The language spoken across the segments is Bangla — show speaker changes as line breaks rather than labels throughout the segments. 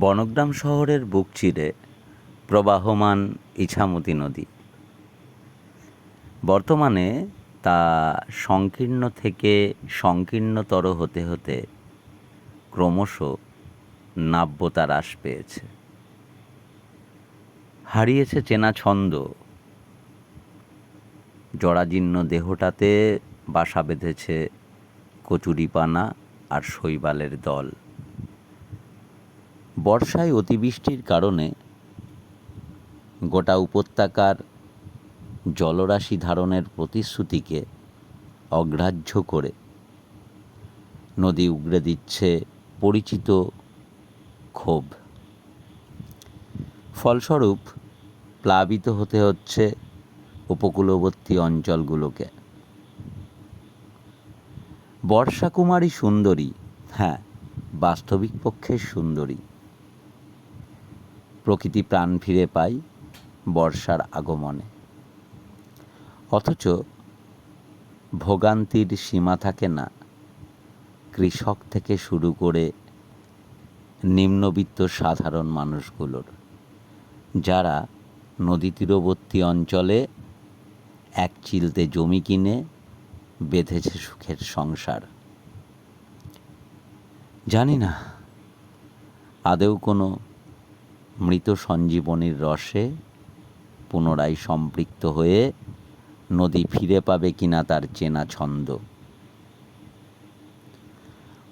বনগ্রাম শহরের বুক চিরে প্রবাহমান ইছামতি নদী। বর্তমানে তা সংকীর্ণ থেকে সংকীর্ণতর হতে হতে ক্রমশ নাব্যতা হ্রাস পেয়েছে। হারিয়েছে চেনা ছন্দ। জরাজীর্ণ দেহটাতে বাসা বেঁধেছে কচুরিপানা আর শৈবালের দল। বর্ষায় অতিবৃষ্টির কারণে গোটা উপত্যকার জলরাশি ধারণের প্রতিশ্রুতিকে অগ্রাহ্য করে নদী উগড়ে দিচ্ছে পরিচিত ক্ষোভ। ফলস্বরূপ, প্লাবিত হতে হচ্ছে উপকূলবর্তী অঞ্চলগুলোকে। বর্ষা কুমারী সুন্দরী হ্যাঁ বাস্তবিক পক্ষে সুন্দরী। প্রকৃতি প্রাণ ফিরে পায় বর্ষার আগমনে। অথচ ভোগান্তির সীমা থাকে না। কৃষক থেকে শুরু করে নিম্নবিত্ত সাধারণ মানুষগুলোর, যারা নদী তীরবর্তী অঞ্চলে এক চিলতে জমি কিনে বেঁধেছে সুখের সংসার। জানি না আদেও কোনো মৃত সঞ্জীবনীর রসে পুনরায় সম্পৃক্ত হয়ে নদী ফিরে পাবে কিনা তার চেনা ছন্দ।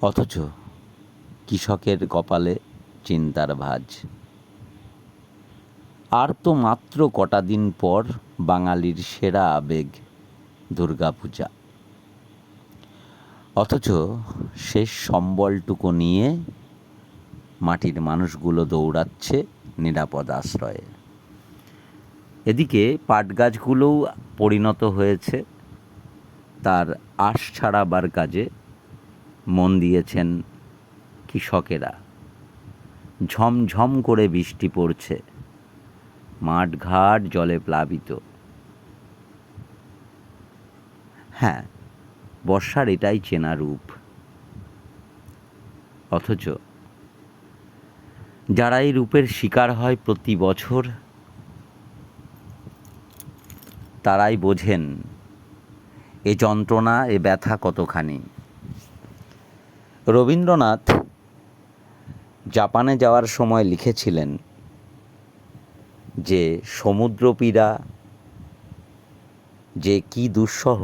অথচ কৃষকের কপালে চিন্তার ভাঁজ। আর তো মাত্র কটা দিন পর বাঙালির সেরা আবেগ দুর্গাপূজা। অথচ শেষ সম্বলটুকু নিয়ে মাটির মানুষগুলো দৌড়াচ্ছে নিরাপদ আশ্রয়ে। এদিকে পাট গাছগুলোও পরিণত হয়েছে। তার আশ ছাড়াবার কাজে মন দিয়েছেন কৃষকেরা। ঝমঝম করে বৃষ্টি পড়ছে। মাঠঘাট জলে প্লাবিত। হ্যাঁ বর্ষার এটাই চেনা রূপ। অথচ যারা এই রূপের শিকার হয় প্রতি বছর, তারাই বোঝেন এ যন্ত্রণা, এ ব্যথা কতখানি। রবীন্দ্রনাথ জাপানে যাওয়ার সময় লিখেছিলেন যে, সমুদ্রপীড়া যে কি দুঃসহ,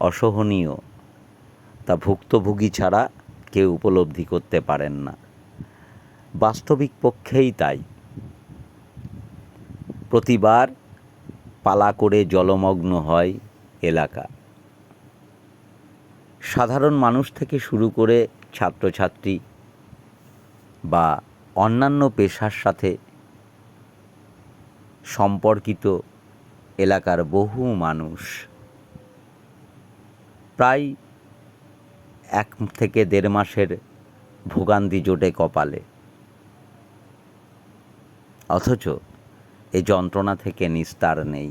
অসহনীয়, তা ভুক্তভোগী ছাড়া কেউ উপলব্ধি করতে পারেন না। বাস্তবিক পক্ষেই তাই। প্রতিবার পালা করে জলমগ্ন হয় এলাকা। সাধারণ মানুষ থেকে শুরু করে ছাত্রছাত্রী বা অন্যান্য পেশার সাথে সম্পর্কিত এলাকার বহু মানুষ প্রায় এক থেকে দেড় মাসের ভোগান্তি জোটে কপালে। অথচ এ যন্ত্রণা থেকে নিস্তার নেই।